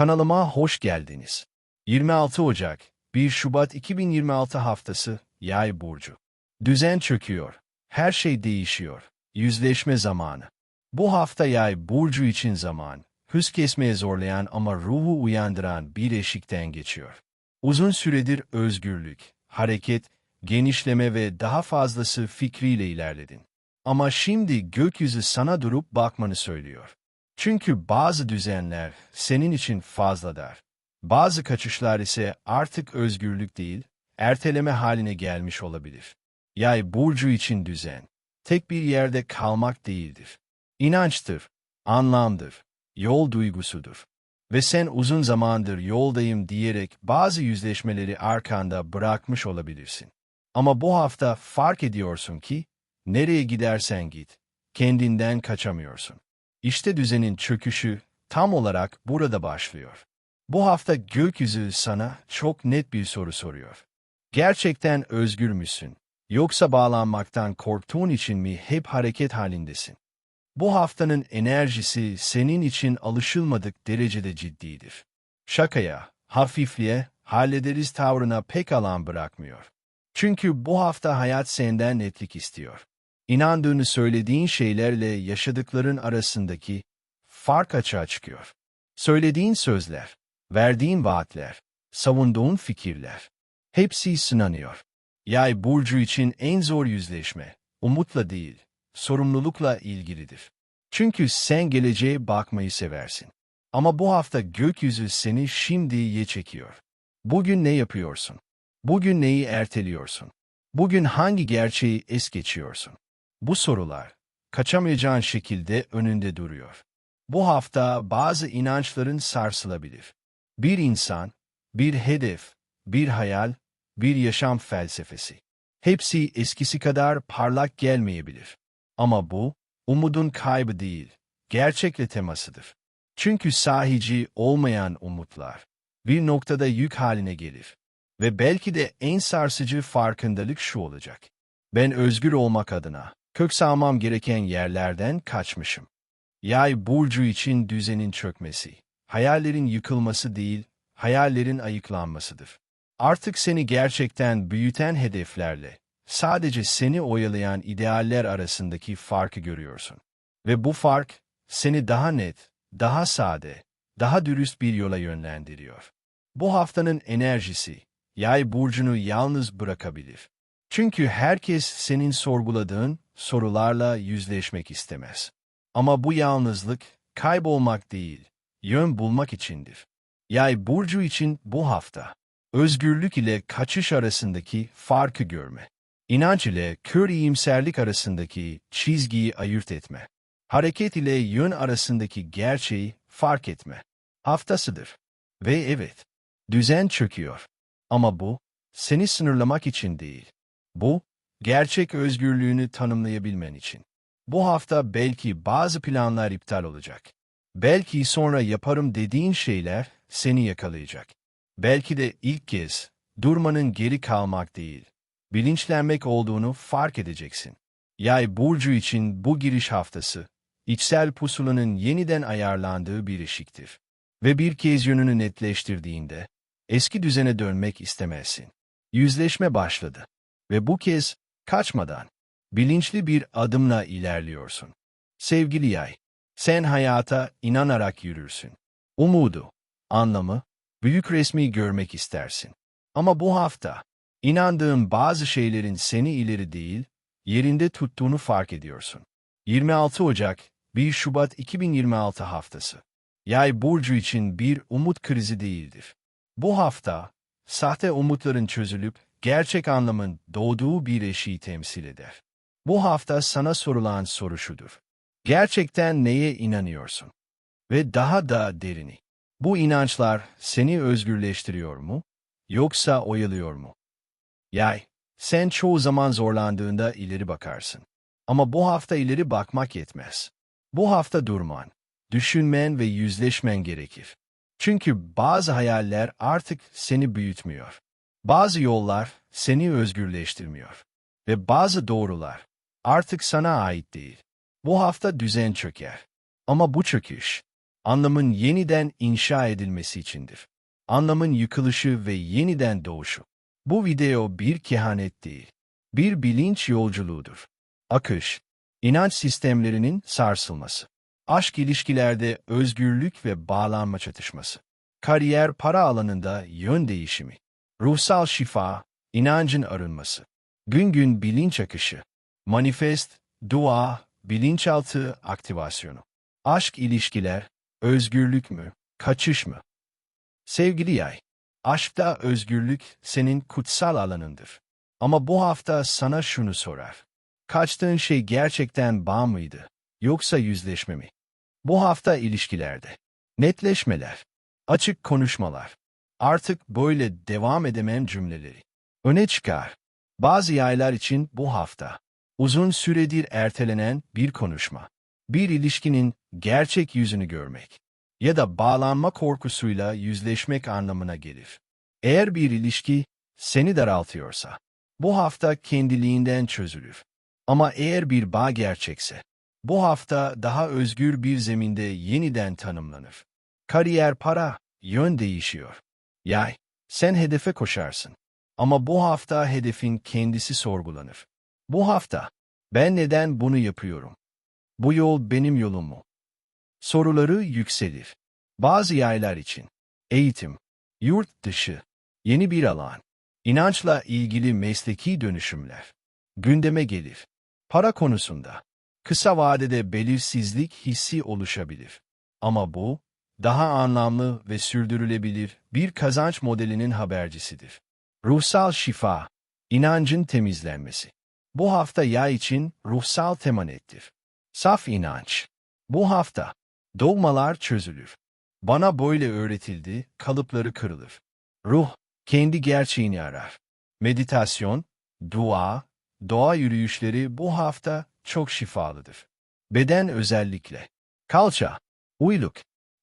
Kanalıma hoş geldiniz. 26 Ocak, 1 Şubat 2026 haftası, Yay burcu. Düzen çöküyor. Her şey değişiyor. Yüzleşme zamanı. Bu hafta Yay burcu için zaman, hız kesmeye zorlayan ama ruhu uyandıran bir eşikten geçiyor. Uzun süredir özgürlük, hareket, genişleme ve daha fazlası fikriyle ilerledin. Ama şimdi gökyüzü sana durup bakmanı söylüyor. Çünkü bazı düzenler senin için fazla dar. Bazı kaçışlar ise artık özgürlük değil, erteleme haline gelmiş olabilir. Yay burcu için düzen, tek bir yerde kalmak değildir. İnançtır, anlamdır, yol duygusudur. Ve sen uzun zamandır yoldayım diyerek bazı yüzleşmeleri arkanda bırakmış olabilirsin. Ama bu hafta fark ediyorsun ki, nereye gidersen git, kendinden kaçamıyorsun. İşte düzenin çöküşü tam olarak burada başlıyor. Bu hafta gökyüzü sana çok net bir soru soruyor. Gerçekten özgür müsün? Yoksa bağlanmaktan korktuğun için mi hep hareket halindesin? Bu haftanın enerjisi senin için alışılmadık derecede ciddidir. Şakaya, hafifliğe, hallederiz tavrına pek alan bırakmıyor. Çünkü bu hafta hayat senden netlik istiyor. İnandığını söylediğin şeylerle yaşadıkların arasındaki fark açığa çıkıyor. Söylediğin sözler, verdiğin vaatler, savunduğun fikirler, hepsi sınanıyor. Yay burcu için en zor yüzleşme, umutla değil, sorumlulukla ilgilidir. Çünkü sen geleceğe bakmayı seversin. Ama bu hafta gökyüzü seni şimdiye çekiyor. Bugün ne yapıyorsun? Bugün neyi erteliyorsun? Bugün hangi gerçeği es geçiyorsun? Bu sorular, kaçamayacağın şekilde önünde duruyor. Bu hafta bazı inançların sarsılabilir. Bir insan, bir hedef, bir hayal, bir yaşam felsefesi. Hepsi eskisi kadar parlak gelmeyebilir. Ama bu, umudun kaybı değil, gerçekle temasıdır. Çünkü sahici olmayan umutlar, bir noktada yük haline gelir. Ve belki de en sarsıcı farkındalık şu olacak. Ben özgür olmak adına, kök salmam gereken yerlerden kaçmışım. Yay burcu için düzenin çökmesi, hayallerin yıkılması değil, hayallerin ayıklanmasıdır. Artık seni gerçekten büyüten hedeflerle, sadece seni oyalayan idealler arasındaki farkı görüyorsun. Ve bu fark, seni daha net, daha sade, daha dürüst bir yola yönlendiriyor. Bu haftanın enerjisi, yay burcunu yalnız bırakabilir. Çünkü herkes senin sorguladığın sorularla yüzleşmek istemez. Ama bu yalnızlık kaybolmak değil, yön bulmak içindir. Yay burcu için bu hafta, özgürlük ile kaçış arasındaki farkı görme. İnanç ile kör iyimserlik arasındaki çizgiyi ayırt etme. Hareket ile yön arasındaki gerçeği fark etme. Haftasıdır. Ve evet, düzen çöküyor. Ama bu, seni sınırlamak için değil. Bu, gerçek özgürlüğünü tanımlayabilmen için. Bu hafta belki bazı planlar iptal olacak. Belki sonra yaparım dediğin şeyler seni yakalayacak. Belki de ilk kez durmanın geri kalmak değil, bilinçlenmek olduğunu fark edeceksin. Yay burcu için bu giriş haftası, içsel pusulanın yeniden ayarlandığı bir eşiktir. Ve bir kez yönünü netleştirdiğinde, eski düzene dönmek istemezsin. Yüzleşme başladı. Ve bu kez kaçmadan, bilinçli bir adımla ilerliyorsun. Sevgili yay, sen hayata inanarak yürürsün. Umudu, anlamı, büyük resmi görmek istersin. Ama bu hafta, inandığın bazı şeylerin seni ileri değil, yerinde tuttuğunu fark ediyorsun. 26 Ocak, 1 Şubat 2026 haftası. Yay burcu için bir umut krizi değildir. Bu hafta, sahte umutların çözülüp gerçek anlamın doğduğu bir eşiği temsil eder. Bu hafta sana sorulan soru şudur. Gerçekten neye inanıyorsun? Ve daha da derini. Bu inançlar seni özgürleştiriyor mu? Yoksa oyalıyor mu? Yay, sen çoğu zaman zorlandığında ileri bakarsın. Ama bu hafta ileri bakmak yetmez. Bu hafta durman, düşünmen ve yüzleşmen gerekir. Çünkü bazı hayaller artık seni büyütmüyor. Bazı yollar seni özgürleştirmiyor. Ve bazı doğrular artık sana ait değil. Bu hafta düzen çöker. Ama bu çöküş, Anlamın yeniden inşa edilmesi içindir. Anlamın yıkılışı ve yeniden doğuşu. Bu video bir kehanet değil. Bir bilinç yolculuğudur. Akış, inanç sistemlerinin sarsılması. Aşk ilişkilerde özgürlük ve bağlanma çatışması. Kariyer para alanında yön değişimi. Ruhsal şifa, inancın arınması. Gün gün bilinç akışı. Manifest, dua, bilinçaltı aktivasyonu. Aşk ilişkiler, özgürlük mü, kaçış mı? Sevgili yay, aşkta özgürlük senin kutsal alanındır. Ama bu hafta sana şunu sorar. Kaçtığın şey gerçekten bağ mıydı, yoksa yüzleşme mi? Bu hafta ilişkilerde. Netleşmeler, açık konuşmalar, artık böyle devam edemem cümleleri. Öne çıkar. Bazı yaylar için bu hafta. Uzun süredir ertelenen bir konuşma. Bir ilişkinin gerçek yüzünü görmek ya da bağlanma korkusuyla yüzleşmek anlamına gelir. Eğer bir ilişki seni daraltıyorsa, bu hafta kendiliğinden çözülür. Ama eğer bir bağ gerçekse, bu hafta daha özgür bir zeminde yeniden tanımlanır. Kariyer para, yön değişiyor. Yay, sen hedefe koşarsın. Ama bu hafta hedefin kendisi sorgulanır. Bu hafta, ben neden bunu yapıyorum? Bu yol benim yolum mu? Soruları yükselir. Bazı yaylar için, eğitim, yurt dışı, yeni bir alan, inançla ilgili mesleki dönüşümler, gündeme gelir. Para konusunda, kısa vadede belirsizlik hissi oluşabilir. Ama bu, daha anlamlı ve sürdürülebilir bir kazanç modelinin habercisidir. Ruhsal şifa, inancın temizlenmesi. Bu hafta yay için ruhsal temanettir. Saf inanç. Bu hafta, dogmalar çözülür. Bana böyle öğretildi, kalıpları kırılır. Ruh, kendi gerçeğini arar. Meditasyon, dua, doğa yürüyüşleri bu hafta çok şifalıdır. Beden özellikle. Kalça, uyluk,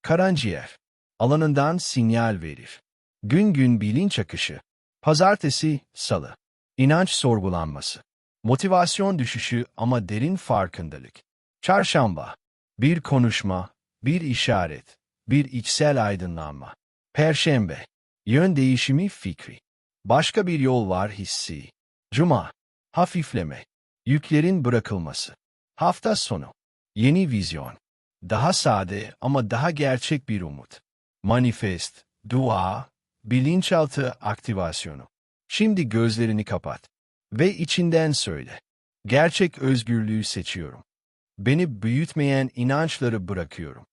karaciğer, alanından sinyal verir. Gün gün bilinç akışı. Pazartesi, salı. İnanç sorgulanması. Motivasyon düşüşü ama derin farkındalık. Çarşamba. Bir konuşma, bir işaret, bir içsel aydınlanma. Perşembe. Yön değişimi fikri. Başka bir yol var hissi. Cuma. Hafifleme. Yüklerin bırakılması. Hafta sonu. Yeni vizyon. Daha sade ama daha gerçek bir umut. Manifest, dua, bilinçaltı aktivasyonu. Şimdi gözlerini kapat ve içinden söyle. Gerçek özgürlüğü seçiyorum. Beni büyütmeyen inançları bırakıyorum.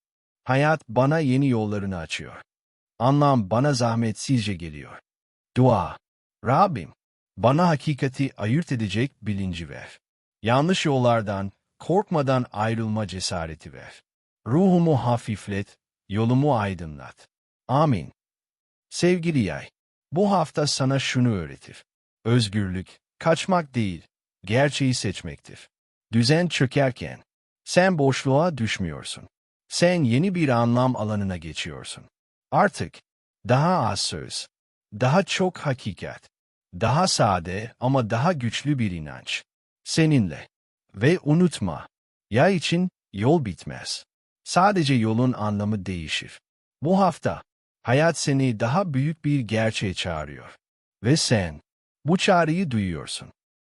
Hayat bana yeni yollarını açıyor. Anlam bana zahmetsizce geliyor. Dua. Rabbim, bana hakikati ayırt edecek bilinci ver. Yanlış yollardan, korkmadan ayrılma cesareti ver. Ruhumu hafiflet, yolumu aydınlat. Amin. Sevgili yay, bu hafta sana şunu öğretir. Özgürlük, kaçmak değil, gerçeği seçmektir. Düzen çökerken, sen boşluğa düşmüyorsun. Sen yeni bir anlam alanına geçiyorsun. Artık, daha az söz, daha çok hakikat, daha sade ama daha güçlü bir inanç. Seninle. Ve unutma, yay için yol bitmez. Sadece yolun anlamı değişir. Bu hafta, hayat seni daha büyük bir gerçeğe çağırıyor. Ve sen, bu çağrıyı duyuyorsun.